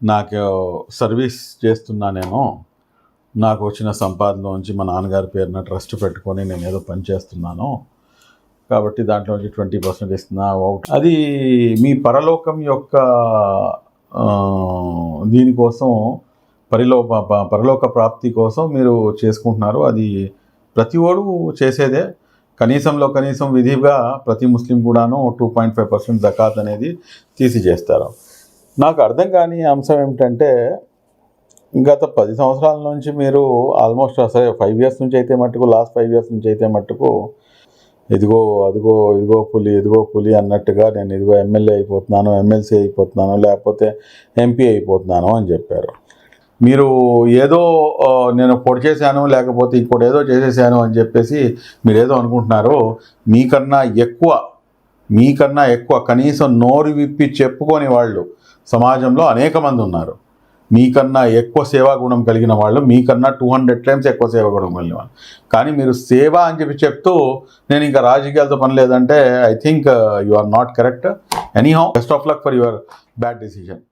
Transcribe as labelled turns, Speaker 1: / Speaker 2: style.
Speaker 1: నాకు సర్వీస్ చేస్తున్నా నేను నాకు వచ్చిన సంపాదనలోంచి మా నాన్నగారి పేరున ట్రస్ట్ పెట్టుకొని నేను ఏదో పని చేస్తున్నాను. కాబట్టి దాంట్లోంచి ట్వంటీ పర్సెంట్ ఇస్తున్నా అవుట్. అది మీ పరలోకం యొక్క దీనికోసం పరిలో పరలోక ప్రాప్తి కోసం మీరు చేసుకుంటున్నారు. అది ప్రతి ఓడు చేసేదే. కనీసంలో కనీసం విధిగా ప్రతి ముస్లిం కూడాను టూ పాయింట్ ఫైవ్ పర్సెంట్ జకాత్ అనేది తీసి చేస్తారు నాకు అర్థం కాని అంశం ఏమిటంటే గత పది సంవత్సరాల నుంచి మీరు ఆల్మోస్ట్ అసలు ఫైవ్ ఇయర్స్ నుంచి అయితే మట్టుకు లాస్ట్ ఫైవ్ ఇయర్స్ నుంచి అయితే మట్టుకు ఇదిగో అదిగో ఇదిగో పులి ఇదిగో పులి అన్నట్టుగా నేను ఇదిగో ఎమ్మెల్యే అయిపోతున్నాను ఎమ్మెల్సీ అయిపోతున్నాను లేకపోతే ఎంపీ అయిపోతున్నాను అని చెప్పారు. మీరు ఏదో నేను పొడి చేశాను లేకపోతే ఇంకోటి ఏదో చేసేసాను అని చెప్పేసి మీరు ఏదో అనుకుంటున్నారు మీకన్నా ఎక్కువ మీకన్నా ఎక్కువ కనీసం నోరు విప్పి చెప్పుకొని వాళ్ళు సమాజంలో అనేక మంది ఉన్నారు. మీకన్నా ఎక్కువ సేవా గుణం కలిగిన వాళ్ళు మీకన్నా టూ హండ్రెడ్ టైమ్స్ ఎక్కువ సేవా గుణం కలిగిన వాళ్ళు. కానీ మీరు సేవ అని చెప్పి చెప్తూ నేను ఇంకా రాజకీయాలతో పని లేదంటే I think you are not correct anyhow best of luck for your bad decision